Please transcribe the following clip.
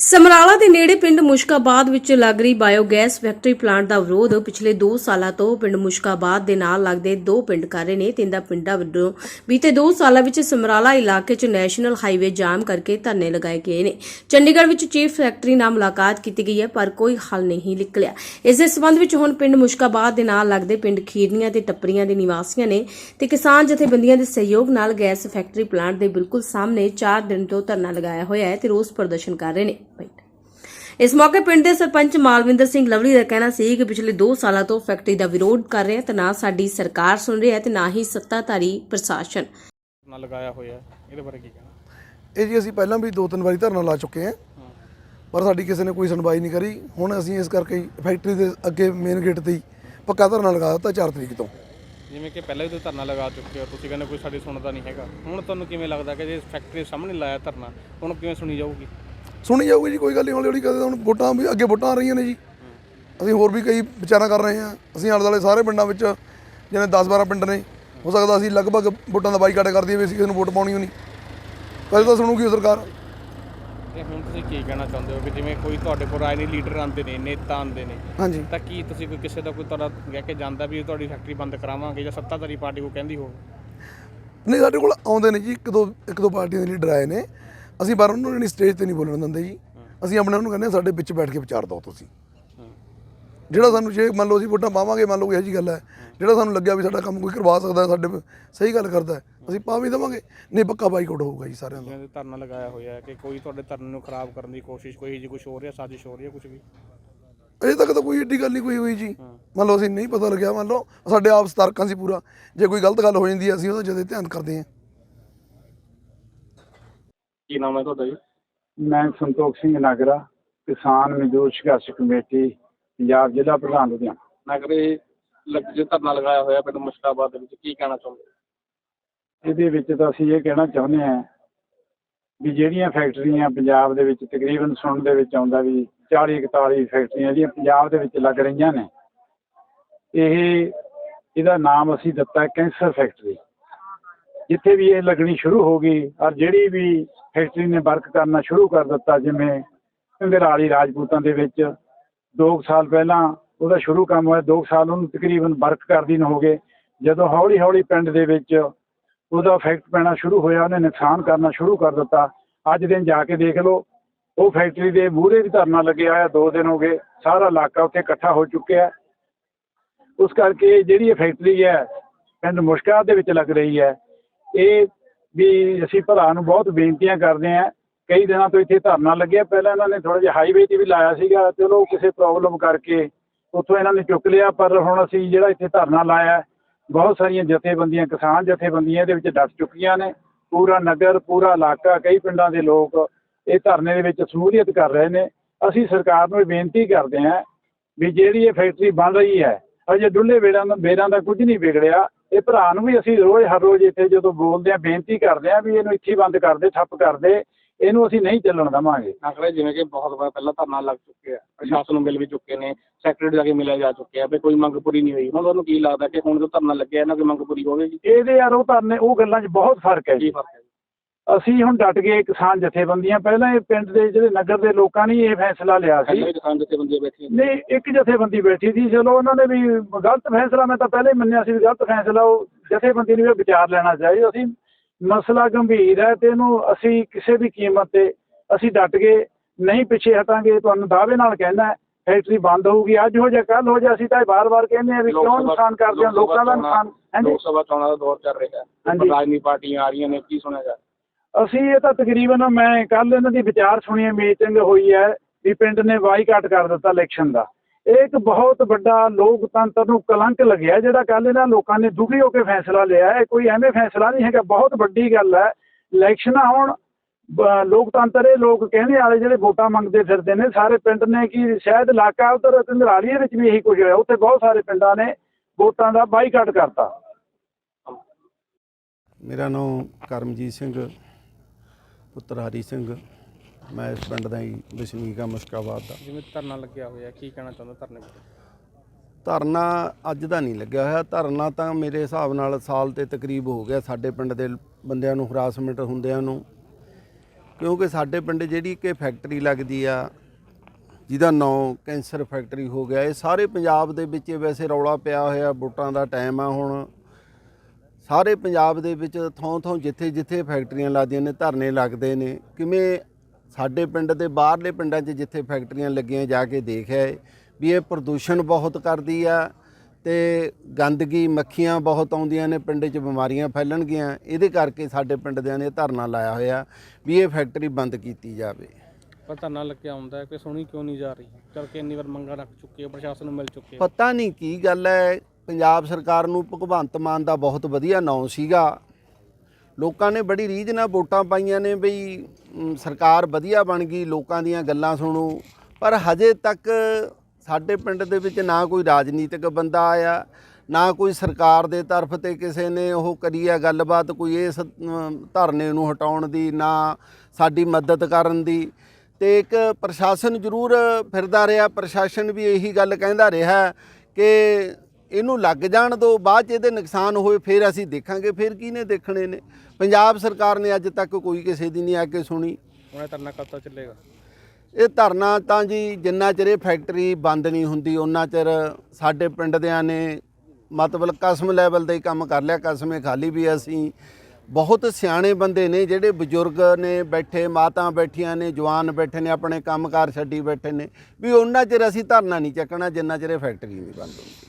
ਸਮਰਾਲਾ ਦੇ ਨੇੜੇ ਪਿੰਡ ਮੁਸ਼ਕਾਬਾਦ ਵਿੱਚ ਲੱਗ ਰਹੀ ਬਾਇਓਗੈਸ ਫੈਕਟਰੀ ਪਲਾਂਟ ਦਾ ਵਿਰੋਧ ਪਿਛਲੇ 2 ਸਾਲਾਂ ਤੋਂ ਪਿੰਡ ਮੁਸ਼ਕਾਬਾਦ ਦੇ ਨਾਲ ਲੱਗਦੇ ਦੋ ਪਿੰਡ ਕਰ ਰਹੇ ਨੇ, ਤਿੰਨ ਦਾ ਪਿੰਡਾਂ ਵੱਲੋਂ ਬੀਤੇ 2 ਸਾਲਾਂ ਵਿੱਚ ਸਮਰਾਲਾ ਇਲਾਕੇ 'ਚ ਨੈਸ਼ਨਲ ਹਾਈਵੇ ਜਾਮ ਕਰਕੇ ਧਰਨੇ ਲਗਾਏ ਗਏ ਨੇ। ਚੰਡੀਗੜ੍ਹ ਵਿੱਚ ਚੀਫ ਸੈਕਟਰੀ ਨਾਲ ਮੁਲਾਕਾਤ ਕੀਤੀ ਗਈ ਹੈ, ਪਰ ਕੋਈ ਹੱਲ ਨਹੀਂ ਨਿਕਲਿਆ। ਇਸ ਦੇ ਸਬੰਧ ਵਿੱਚ ਹੁਣ ਪਿੰਡ ਮੁਸ਼ਕਾਬਾਦ ਦੇ ਨਾਲ ਲੱਗਦੇ ਪਿੰਡ ਖੀਰਨੀਆਂ ਤੇ ਟੱਪਰੀਆਂ ਦੇ ਨਿਵਾਸੀਆਂ ਨੇ ਤੇ ਕਿਸਾਨ ਜਥੇਬੰਦੀਆਂ ਦੇ ਸਹਿਯੋਗ ਨਾਲ ਗੈਸ ਫੈਕਟਰੀ ਪਲਾਂਟ ਦੇ ਬਿਲਕੁਲ ਸਾਹਮਣੇ 4 ਦਿਨ ਤੋਂ ਧਰਨਾ ਲਗਾਇਆ ਹੋਇਆ ਹੈ ਤੇ ਰੋਸ ਪ੍ਰਦਰਸ਼ਨ ਕਰ ਰਹੇ ਨੇ। ਇਸ ਮੌਕੇ ਪਿੰਡ ਦੇ ਸਰਪੰਚ ਮਾਲਵਿੰਦਰ ਸਿੰਘ ਲਵਲੀ ਦਾ ਕਹਿਣਾ ਸੀ ਕਿ ਪਿਛਲੇ 2 ਸਾਲਾਂ ਤੋਂ ਫੈਕਟਰੀ ਦਾ ਵਿਰੋਧ ਕਰ ਰਹੇ ਹਨ ਤੇ ਨਾ ਸਾਡੀ ਸਰਕਾਰ ਸੁਣ ਰਹੀ ਹੈ ਤੇ ਨਾ ਹੀ ਸੱਤਾਧਾਰੀ ਪ੍ਰਸ਼ਾਸਨ। ਨਾ ਲਗਾਇਆ ਹੋਇਆ ਹੈ। ਇਹਦੇ ਬਾਰੇ ਕੀ ਕਹਿਣਾ? ਇਹ ਜੀ ਅਸੀਂ ਪਹਿਲਾਂ ਵੀ ਦੋ ਤਿੰਨ ਵਾਰੀ ਧਰਨਾ ਲਾ ਚੁੱਕੇ ਹਾਂ। ਪਰ ਸਾਡੀ ਕਿਸੇ ਨੇ ਕੋਈ ਸੁਣਵਾਈ ਨਹੀਂ ਕਰੀ। ਹੁਣ ਅਸੀਂ ਇਸ ਕਰਕੇ ਹੀ ਫੈਕਟਰੀ ਦੇ ਅੱਗੇ ਮੇਨ ਗੇਟ ਤੇ ਹੀ ਪੱਕਾ ਧਰਨਾ ਲਗਾ ਦਿੱਤਾ 4 ਤਰੀਕ ਤੋਂ। ਜਿਵੇਂ ਕਿ ਪਹਿਲਾਂ ਵੀ ਤੁਸੀਂ ਧਰਨਾ ਲਗਾ ਚੁੱਕੇ ਹੋ ਤੁਸੀਂ ਕਹਿੰਦੇ ਕੋਈ ਸਾਡੀ ਸੁਣਦਾ ਨਹੀਂ ਹੈਗਾ। ਹੁਣ ਤੁਹਾਨੂੰ ਕਿਵੇਂ ਲੱਗਦਾ ਕਿ ਜੇ ਫੈਕਟਰੀ ਦੇ ਸਾਹਮਣੇ ਲਾਇਆ ਧਰਨਾ ਹੁਣ ਕਿਵੇਂ ਸੁਣੀ ਜਾਊਗੀ? ਸੁਣੀ ਜਾਊਗੀ ਜੀ ਕੋਈ ਗੱਲ ਨਹੀਂ ਹੌਲੀ ਹੌਲੀ ਕਦੇ ਹੁਣ ਵੋਟਾਂ ਵੀ ਅੱਗੇ ਵੋਟਾਂ ਆ ਰਹੀਆਂ ਨੇ ਜੀ। ਅਸੀਂ ਹੋਰ ਵੀ ਕਈ ਵਿਚਾਰਾਂ ਕਰ ਰਹੇ ਹਾਂ। ਅਸੀਂ ਆਲੇ ਦੁਆਲੇ ਸਾਰੇ ਪਿੰਡਾਂ ਵਿੱਚ ਜਿਵੇਂ 10 12 ਪਿੰਡ ਨੇ ਹੋ ਸਕਦਾ ਅਸੀਂ ਲਗਭਗ ਵੋਟਾਂ ਦਾ ਬਾਈਕਾਟ ਕਰ ਦਈਏ ਵੀ ਅਸੀਂ ਕਿਸੇ ਨੂੰ ਵੋਟ ਪਾਉਣੀ ਹੋਣੀ ਕਦੇ ਤਾਂ ਸੁਣੂਗੀ ਉਹ ਸਰਕਾਰ। ਤੇ ਹੁਣ ਤੁਸੀਂ ਕੀ ਕਹਿਣਾ ਚਾਹੁੰਦੇ ਹੋ ਕਿ ਜਿਵੇਂ ਕੋਈ ਤੁਹਾਡੇ ਕੋਲ ਰਾਜਨੀਤਿਕ ਲੀਡਰ ਆਉਂਦੇ ਨੇ ਨੇਤਾ ਆਉਂਦੇ ਨੇ ਹਾਂਜੀ। ਤਾਂ ਕੀ ਤੁਸੀਂ ਕੋਈ ਕਿਸੇ ਦਾ ਕੋਈ ਤੁਹਾਡਾ ਕਹਿ ਕੇ ਜਾਂਦਾ ਵੀ ਤੁਹਾਡੀ ਫੈਕਟਰੀ ਬੰਦ ਕਰਾਵਾਂਗੇ ਜਾਂ ਸੱਤਾਧਾਰੀ ਪਾਰਟੀ ਕੋ ਕਹਿੰਦੀ ਹੋਵੇ? ਨਹੀਂ ਸਾਡੇ ਕੋਲ ਆਉਂਦੇ ਨੇ ਜੀ। ਇੱਕ ਦੋ ਇੱਕ ਦੋ ਪਾਰਟੀਆਂ ਦੇ ਲੀਡਰ ਆਏ ਨੇ। ਅਸੀਂ ਪਰ ਉਹਨਾਂ ਨੂੰ ਸਟੇਜ ਤੇ ਨਹੀਂ ਬੋਲਣ ਦਿੰਦੇ ਜੀ। ਅਸੀਂ ਆਪਣੇ ਉਹਨੂੰ ਕਹਿੰਦੇ ਸਾਡੇ ਵਿੱਚ ਬੈਠ ਕੇ ਵਿਚਾਰ ਦਿਓ ਤੁਸੀਂ। ਜਿਹੜਾ ਸਾਨੂੰ ਜੇ ਮੰਨ ਲਓ ਅਸੀਂ ਵੋਟਾਂ ਪਾਵਾਂਗੇ ਮੰਨ ਲਓ ਇਹੋ ਜੀ ਗੱਲ ਹੈ। ਜਿਹੜਾ ਸਾਨੂੰ ਲੱਗਿਆ ਵੀ ਸਾਡਾ ਕੰਮ ਕੋਈ ਕਰਵਾ ਸਕਦਾ ਹੈ, ਸਾਡੇ ਸਹੀ ਗੱਲ ਕਰਦਾ ਅਸੀਂ ਪਾ ਵੀ ਦੇਵਾਂਗੇ। ਨਹੀਂ ਪੱਕਾ ਬਾਈਕਾਟ ਹੋਊਗਾ ਜੀ ਸਾਰਿਆਂ ਦਾ। ਧਰਨਾ ਲਗਾਇਆ ਹੋਇਆ ਹੈ ਕਿ ਕੋਈ ਤੁਹਾਡੇ ਧਰਨੇ ਨੂੰ ਖਰਾਬ ਕਰਨ ਦੀ ਕੋਸ਼ਿਸ਼ ਕੋਈ ਜੀ ਕੁਝ ਹੋ ਰਿਹਾ ਸਾਜ਼ਿਸ਼ ਹੋ ਰਹੀ ਹੈ ਕੁਝ ਵੀ? ਅਜੇ ਤੱਕ ਤਾਂ ਕੋਈ ਏਡੀ ਗੱਲ ਨਹੀਂ ਕੋਈ ਹੋਈ ਜੀ। ਮੰਨ ਲਓ ਅਸੀਂ ਨਹੀਂ ਪਤਾ ਲੱਗਿਆ ਮੰਨ ਲਓ ਸਾਡੇ ਆਪ ਸਤਰਕਾਂ ਸੀ ਪੂਰਾ। ਜੇ ਕੋਈ ਗਲਤ ਗੱਲ ਹੋ ਜਾਂਦੀ ਹੈ ਅਸੀਂ ਉਹਦਾ ਜਦੇ ਧਿਆਨ ਕਰਦੇ ਹਾਂ। ਕੀ ਨਾਮ ਹੈ ਤੁਹਾਡਾ ਜੀ? ਮੈਂ ਸੰਤੋਖ ਸਿੰਘ ਨਗਰਾ ਕਿਸਾਨ ਮਜ਼ਦੂਰ ਸੰਘਰਸ਼ ਕਮੇਟੀ ਪੰਜਾਬ ਜ਼ਿਲ੍ਹਾ ਪ੍ਰਧਾਨ ਲੁਧਿਆਣਾ। ਨਗਰੇ ਲੱਗ ਜੇ ਧਰਨਾ ਲਗਾਇਆ ਹੋਇਆ ਪਿੰਡ ਮੁਸ਼ਕਾਬਾਦ ਦੇ ਵਿੱਚ ਕੀ ਕਹਿਣਾ ਚਾਹੁੰਦੇ? ਇਹਦੇ ਵਿੱਚ ਤਾਂ ਅਸੀਂ ਇਹ ਕਹਿਣਾ ਚਾਹੁੰਦੇ ਹਾਂ ਵੀ ਜਿਹੜੀਆਂ ਫੈਕਟਰੀਆਂ ਪੰਜਾਬ ਦੇ ਵਿੱਚ ਤਕਰੀਬਨ ਸੁਣਨ ਦੇ ਵਿੱਚ ਆਉਂਦਾ ਵੀ 40 41 ਫੈਕਟਰੀਆਂ ਜਿਹੜੀਆਂ ਪੰਜਾਬ ਦੇ ਵਿੱਚ ਲੱਗ ਰਹੀਆਂ ਨੇ ਇਹ ਇਹਦਾ ਨਾਮ ਅਸੀਂ ਦਿੱਤਾ ਕੈਂਸਰ ਫੈਕਟਰੀ। ਜਿੱਥੇ ਵੀ ਇਹ ਲੱਗਣੀ ਸ਼ੁਰੂ ਹੋ ਗਈ ਔਰ ਜਿਹੜੀ ਵੀ ਫੈਕਟਰੀ ਨੇ ਵਰਕ ਕਰਨਾ ਸ਼ੁਰੂ ਕਰ ਦਿੱਤਾ ਜਿਵੇਂ ਘੰਗਰਾਲੀ ਰਾਜਪੂਤਾਂ ਦੇ ਵਿੱਚ। 2 ਸਾਲ ਪਹਿਲਾਂ ਉਹਦਾ ਸ਼ੁਰੂ ਕੰਮ ਹੋਇਆ 2 ਸਾਲ ਉਹਨੂੰ ਤਕਰੀਬਨ ਵਰਕ ਕਰਦੀ ਨੂੰ ਹੋ ਗਏ। ਜਦੋਂ ਹੌਲੀ ਹੌਲੀ ਪਿੰਡ ਦੇ ਵਿੱਚ ਉਹਦਾ ਇਫੈਕਟ ਪੈਣਾ ਸ਼ੁਰੂ ਹੋਇਆ, ਉਹਨੇ ਨੁਕਸਾਨ ਕਰਨਾ ਸ਼ੁਰੂ ਕਰ ਦਿੱਤਾ। ਅੱਜ ਦਿਨ ਜਾ ਕੇ ਦੇਖ ਲਓ, ਉਹ ਫੈਕਟਰੀ ਦੇ ਮੂਹਰੇ ਵੀ ਧਰਨਾ ਲੱਗਿਆ ਹੋਇਆ 2 ਦਿਨ ਹੋ ਗਏ, ਸਾਰਾ ਇਲਾਕਾ ਉੱਥੇ ਇਕੱਠਾ ਹੋ ਚੁੱਕਿਆ। ਉਸ ਕਰਕੇ ਜਿਹੜੀ ਇਹ ਫੈਕਟਰੀ ਹੈ, ਪਿੰਡ ਮੁਸ਼ਕਾ ਦੇ ਵਿੱਚ ਲੱਗ ਰਹੀ ਹੈ, ਇਹ ਵੀ ਅਸੀਂ ਭਰਾ ਨੂੰ ਬਹੁਤ ਬੇਨਤੀਆਂ ਕਰਦੇ ਹਾਂ। ਕਈ ਦਿਨਾਂ ਤੋਂ ਇੱਥੇ ਧਰਨਾ ਲੱਗਿਆ। ਪਹਿਲਾਂ ਇਹਨਾਂ ਨੇ ਥੋੜਾ ਜਿਹਾ ਹਾਈਵੇ ਤੇ ਵੀ ਲਾਇਆ ਸੀਗਾ ਚਲੋ ਕਿਸੇ ਪ੍ਰੋਬਲਮ ਕਰਕੇ ਉੱਥੋਂ ਇਹਨਾਂ ਨੇ ਚੁੱਕ ਲਿਆ। ਪਰ ਹੁਣ ਅਸੀਂ ਜਿਹੜਾ ਇੱਥੇ ਧਰਨਾ ਲਾਇਆ, ਬਹੁਤ ਸਾਰੀਆਂ ਜਥੇਬੰਦੀਆਂ, ਕਿਸਾਨ ਜਥੇਬੰਦੀਆਂ ਇਹਦੇ ਵਿੱਚ ਡਟ ਚੁੱਕੀਆਂ ਨੇ। ਪੂਰਾ ਨਗਰ, ਪੂਰਾ ਇਲਾਕਾ, ਕਈ ਪਿੰਡਾਂ ਦੇ ਲੋਕ ਇਹ ਧਰਨੇ ਦੇ ਵਿੱਚ ਸ਼ਮੂਲੀਅਤ ਕਰ ਰਹੇ ਨੇ। ਅਸੀਂ ਸਰਕਾਰ ਨੂੰ ਇਹ ਬੇਨਤੀ ਕਰਦੇ ਹਾਂ ਵੀ ਜਿਹੜੀ ਇਹ ਫੈਕਟਰੀ ਬਣ ਰਹੀ ਹੈ ਅਜੇ ਡੁੱਲੇ ਬੇੜਾਂ ਦਾ ਬੇੜਾਂ ਦਾ ਕੁਝ ਨਹੀਂ ਵਿਗੜਿਆ। ਇਹ ਭਰਾ ਨੂੰ ਵੀ ਅਸੀਂ ਰੋਜ਼ ਹਰ ਰੋਜ਼ ਇੱਥੇ ਜਦੋਂ ਬੋਲਦੇ ਆ ਬੇਨਤੀ ਕਰਦੇ ਆ ਵੀ ਇਹਨੂੰ ਇੱਥੇ ਬੰਦ ਕਰ ਦੇ ਠੱਪ ਕਰ ਦੇ। ਇਹਨੂੰ ਅਸੀਂ ਨਹੀਂ ਚੱਲਣ ਦੇਵਾਂਗੇ। ਨਗਰੇ ਜਿਵੇਂ ਕਿ ਬਹੁਤ ਵਾਰ ਪਹਿਲਾਂ ਧਰਨਾ ਲੱਗ ਚੁੱਕੇ ਆ ਪ੍ਰਸ਼ਾਸਨ ਨੂੰ ਮਿਲ ਵੀ ਚੁੱਕੇ ਨੇ ਸੈਕਟਰੀ ਜਾ ਕੇ ਮਿਲਿਆ ਜਾ ਚੁੱਕਿਆ ਵੀ ਕੋਈ ਮੰਗ ਪੂਰੀ ਨਹੀਂ ਹੋਈ। ਹੁਣ ਤੁਹਾਨੂੰ ਕੀ ਲੱਗਦਾ ਕਿ ਹੁਣ ਜੋ ਧਰਨਾ ਲੱਗਿਆ ਇਹਨਾਂ ਦੀ ਮੰਗ ਪੂਰੀ ਹੋਵੇਗੀ? ਇਹਦੇ ਯਾਰ ਉਹ ਧਰਨੇ ਉਹ ਗੱਲਾਂ 'ਚ ਬਹੁਤ ਫ਼ਰਕ ਹੈ ਜੀ। ਫ਼ਰਕ ਅਸੀਂ ਹੁਣ ਡਟ ਗਏ ਕਿਸਾਨ ਜਥੇਬੰਦੀਆਂ। ਪਹਿਲਾਂ ਇਹ ਪਿੰਡ ਦੇ ਜਿਹੜੇ ਨਗਰ ਦੇ ਲੋਕਾਂ ਨੇ ਇਹ ਫੈਸਲਾ ਲਿਆ ਸੀ। ਕਿਸਾਨ ਜਥੇਬੰਦੀਆਂ ਬੈਠੀਆਂ। ਨਹੀਂ ਇੱਕ ਜਥੇਬੰਦੀ ਬੈਠੀ ਸੀ। ਚਲੋ ਉਹਨਾਂ ਨੇ ਵੀ ਗਲਤ ਫੈਸਲਾ ਮੈਂ ਤਾਂ ਪਹਿਲੇ ਹੀ ਮੰਨਿਆ ਸੀ ਵੀ ਗਲਤ ਫੈਸਲਾ ਉਹ ਜਥੇਬੰਦੀ ਨੂੰ ਵੀ ਵਿਚਾਰ ਲੈਣਾ ਚਾਹੀਦਾ। ਅਸੀਂ ਮਸਲਾ ਗੰਭੀਰ ਹੈ ਤੇ ਇਹਨੂੰ ਅਸੀਂ ਕਿਸੇ ਵੀ ਕੀਮਤ ਤੇ ਅਸੀਂ ਡਟ ਗਏ ਨਹੀਂ ਪਿੱਛੇ ਹਟਾਂਗੇ। ਤੁਹਾਨੂੰ ਦਾਅਵੇ ਨਾਲ ਕਹਿਣਾ ਫੈਕਟਰੀ ਬੰਦ ਹੋਊਗੀ। ਅੱਜ ਹੋ ਜਾ ਕੱਲ ਹੋ ਜਾ ਅਸੀਂ ਤਾਂ ਬਾਰ-ਬਾਰ ਕਹਿੰਦੇ ਆ ਵੀ ਕਿਉਂ ਨੁਕਸਾਨ ਕਰਦੇ ਹੋ? ਲੋਕ ਦਾ ਨੁਕਸਾਨ ਲੋਕ ਸਭਾ ਚੋਣਾਂ ਦਾ ਦੌਰ ਚੱਲ ਰਿਹਾ ਹੈ। ਰਾਜਨੀਤਿਕ ਪਾਰਟੀਆਂ ਆ ਰਹੀਆਂ ਨੇ ਕੀ ਸੁਣਿਆ ਜਾ ਅਸੀਂ ਇਹ ਤਾਂ ਤਕਰੀਬਨ ਮੈਂ ਕੱਲ ਇਹਨਾਂ ਦੀ ਵਿਚਾਰ ਸੁਣੀ ਮੀਟਿੰਗ ਹੋਈ ਹੈ ਵੀ ਪਿੰਡ ਨੇ ਬਾਈਕਾਟ ਕਰ ਦਿੱਤਾ ਇਲੈਕਸ਼ਨ ਦਾ। ਇਹ ਇੱਕ ਬਹੁਤ ਵੱਡਾ ਲੋਕਤੰਤਰ ਨੂੰ ਕਲੰਕ ਲੱਗਿਆ ਜਿਹੜਾ ਕੱਲ ਇਹਨਾਂ ਲੋਕਾਂ ਨੇ ਦੁਖੀ ਹੋ ਕੇ ਫੈਸਲਾ ਲਿਆ ਹੈ। ਕੋਈ ਐਵੇਂ ਫੈਸਲਾ ਨਹੀਂ ਹੈਗਾ, ਬਹੁਤ ਵੱਡੀ ਗੱਲ ਹੈ। ਇਲੈਕਸ਼ਨਾਂ ਹੋਣ ਲੋਕਤੰਤਰ ਇਹ ਲੋਕ ਕਹਿੰਦੇ ਵਾਲੇ ਜਿਹੜੇ ਵੋਟਾਂ ਮੰਗਦੇ ਫਿਰਦੇ ਨੇ, ਸਾਰੇ ਪਿੰਡ ਨੇ ਕਿ ਸ਼ਾਇਦ ਇਲਾਕਾ ਉਧਰ ਕੰਧਰਾਲੀ ਦੇ ਵਿੱਚ ਵੀ ਇਹੀ ਕੁਝ ਹੋਇਆ, ਉੱਥੇ ਬਹੁਤ ਸਾਰੇ ਪਿੰਡਾਂ ਨੇ ਵੋਟਾਂ ਦਾ ਬਾਈਕਾਟ ਕਰਤਾ। ਮੇਰਾ ਨਾਮ ਕਰਮਜੀਤ ਸਿੰਘ ਪੁੱਤਰ ਹਰੀ ਸਿੰਘ ਮੈਂ ਇਸ ਪਿੰਡ ਦਾ ਹੀ ਵਸਨੀਕ ਆ ਮੁਸ਼ਕਾਬਾਦ ਦਾ। ਜਿਵੇਂ ਧਰਨਾ ਲੱਗਿਆ ਹੋਇਆ ਕੀ ਕਹਿਣਾ ਚਾਹੁੰਦੇ ਧਰਨੇ ਬਾਰੇ? ਧਰਨਾ ਅੱਜ ਦਾ ਨਹੀਂ ਲੱਗਿਆ ਹੋਇਆ। ਧਰਨਾ ਤਾਂ ਮੇਰੇ ਹਿਸਾਬ ਨਾਲ ਸਾਲ ਤੇ ਤਕਰੀਬ ਹੋ ਗਿਆ ਸਾਡੇ ਪਿੰਡ ਦੇ ਬੰਦਿਆਂ ਨੂੰ ਹਰਾਸਮੈਂਟ ਹੁੰਦਿਆਂ ਨੂੰ। ਕਿਉਂਕਿ ਸਾਡੇ ਪਿੰਡ ਜਿਹੜੀ ਕਿ ਫੈਕਟਰੀ ਲੱਗਦੀ ਆ ਜਿਹਦਾ ਨਾਂ ਕੈਂਸਰ ਫੈਕਟਰੀ ਹੋ ਗਿਆ ਇਹ ਸਾਰੇ ਪੰਜਾਬ ਦੇ ਵਿੱਚ ਵੈਸੇ ਰੌਲਾ ਪਿਆ ਹੋਇਆ ਵੋਟਾਂ ਦਾ ਟਾਈਮ ਆ ਹੁਣ। ਸਾਰੇ ਪੰਜਾਬ ਦੇ ਵਿੱਚ ਥੋਂ ਥੋਂ ਜਿੱਥੇ ਜਿੱਥੇ ਫੈਕਟਰੀਆਂ ਲੱਗਦੀਆਂ ਨੇ ਧਰਨੇ ਲੱਗਦੇ ਨੇ। ਕਿਵੇਂ ਸਾਡੇ ਪਿੰਡ ਦੇ ਬਾਹਰਲੇ ਪਿੰਡਾਂ 'ਚ ਜਿੱਥੇ ਫੈਕਟਰੀਆਂ ਲੱਗੀਆਂ ਜਾ ਕੇ ਦੇਖਿਆ ਏ ਵੀ ਇਹ ਪ੍ਰਦੂਸ਼ਣ ਬਹੁਤ ਕਰਦੀ ਆ ਤੇ ਗੰਦਗੀ ਮੱਖੀਆਂ ਬਹੁਤ ਆਉਂਦੀਆਂ ਨੇ ਪਿੰਡ 'ਚ ਬਿਮਾਰੀਆਂ ਫੈਲਣਗੀਆਂ। ਇਹਦੇ ਕਰਕੇ ਸਾਡੇ ਪਿੰਡ ਦਿਆਂ ਨੇ ਧਰਨਾ ਲਾਇਆ ਹੋਇਆ ਵੀ ਇਹ ਫੈਕਟਰੀ ਬੰਦ ਕੀਤੀ ਜਾਵੇ। ਪਰ ਧਰਨਾ ਲੱਗਿਆ ਹੁੰਦਾ ਕਿ ਸੁਣੀ ਕਿਉਂ ਨਹੀਂ ਜਾ ਰਹੀ? ਕਰਕੇ ਇੰਨੀ ਵਾਰ ਮੰਗਾਂ ਰੱਖ ਚੁੱਕੇ ਪ੍ਰਸ਼ਾਸਨ ਨੂੰ ਮਿਲ ਚੁੱਕੇ ਪਤਾ ਨਹੀਂ ਕੀ ਗੱਲ ਹੈ ਪੰਜਾਬ ਸਰਕਾਰ ਨੂੰ ਭਗਵੰਤ ਮਾਨ ਦਾ ਬਹੁਤ ਵਧੀਆ ਨਾਂ ਸੀਗਾ। ਲੋਕਾਂ ਨੇ ਬੜੀ ਰੀਝ ਨਾਲ ਵੋਟਾਂ ਪਾਈਆਂ ਨੇ ਬਈ ਸਰਕਾਰ ਵਧੀਆ ਬਣ ਗਈ, ਲੋਕਾਂ ਦੀਆਂ ਗੱਲਾਂ ਸੁਣੋ। ਪਰ ਹਜੇ ਤੱਕ ਸਾਡੇ ਪਿੰਡ ਦੇ ਵਿੱਚ ਨਾ ਕੋਈ ਰਾਜਨੀਤਿਕ ਬੰਦਾ ਆਇਆ, ਨਾ ਕੋਈ ਸਰਕਾਰ ਦੇ ਤਰਫ ਤੇ ਕਿਸੇ ਨੇ ਉਹ ਕਰੀ ਆ ਗੱਲਬਾਤ ਕੋਈ ਇਸ ਧਰਨੇ ਨੂੰ ਹਟਾਉਣ ਦੀ, ਨਾ ਸਾਡੀ ਮਦਦ ਕਰਨ ਦੀ। ਤੇ ਇੱਕ ਪ੍ਰਸ਼ਾਸਨ ਜ਼ਰੂਰ ਫਿਰਦਾ ਰਿਹਾ, ਪ੍ਰਸ਼ਾਸਨ ਵੀ ਇਹੀ ਗੱਲ ਕਹਿੰਦਾ ਰਿਹਾ ਕਿ ਇਹਨੂੰ ਲੱਗ ਜਾਣ ਤੋਂ ਬਾਅਦ 'ਚ ਇਹਦੇ ਨੁਕਸਾਨ ਹੋਏ ਫਿਰ ਅਸੀਂ ਦੇਖਾਂਗੇ ਫਿਰ ਕਿਹਨੇ ਦੇਖਣੇ ਨੇ? ਪੰਜਾਬ ਸਰਕਾਰ ਨੇ ਅੱਜ ਤੱਕ ਕੋਈ ਕਿਸੇ ਦੀ ਨਹੀਂ ਆ ਕੇ ਸੁਣੀ। ਹੁਣ ਇਹ ਧਰਨਾ ਕਦ ਤੱਕ ਚੱਲੇਗਾ? ਇਹ ਧਰਨਾ ਤਾਂ ਜੀ ਜਿੰਨਾ ਚਿਰ ਇਹ ਫੈਕਟਰੀ ਬੰਦ ਨਹੀਂ ਹੁੰਦੀ ਉਹਨਾਂ ਚਿਰ ਸਾਡੇ ਪਿੰਡ ਦਿਆਂ ਨੇ ਮਤਲਬ ਕਸਮ ਲੈਵਲ ਦਾ ਹੀ ਕੰਮ ਕਰ ਲਿਆ ਕਸਮੇ ਖਾਲੀ ਵੀ ਅਸੀਂ ਬਹੁਤ ਸਿਆਣੇ ਬੰਦੇ ਨੇ ਜਿਹੜੇ ਬਜ਼ੁਰਗ ਨੇ ਬੈਠੇ ਮਾਤਾ ਬੈਠੀਆਂ ਨੇ ਜਵਾਨ ਬੈਠੇ ਨੇ ਆਪਣੇ ਕੰਮਕਾਰ ਛੱਡੀ ਬੈਠੇ ਨੇ ਵੀ ਉਹਨਾਂ ਚਿਰ ਅਸੀਂ ਧਰਨਾ ਨਹੀਂ ਚੱਕਣਾ ਜਿੰਨਾ ਚਿਰ ਇਹ ਫੈਕਟਰੀ ਨਹੀਂ ਬੰਦ ਹੁੰਦੀ।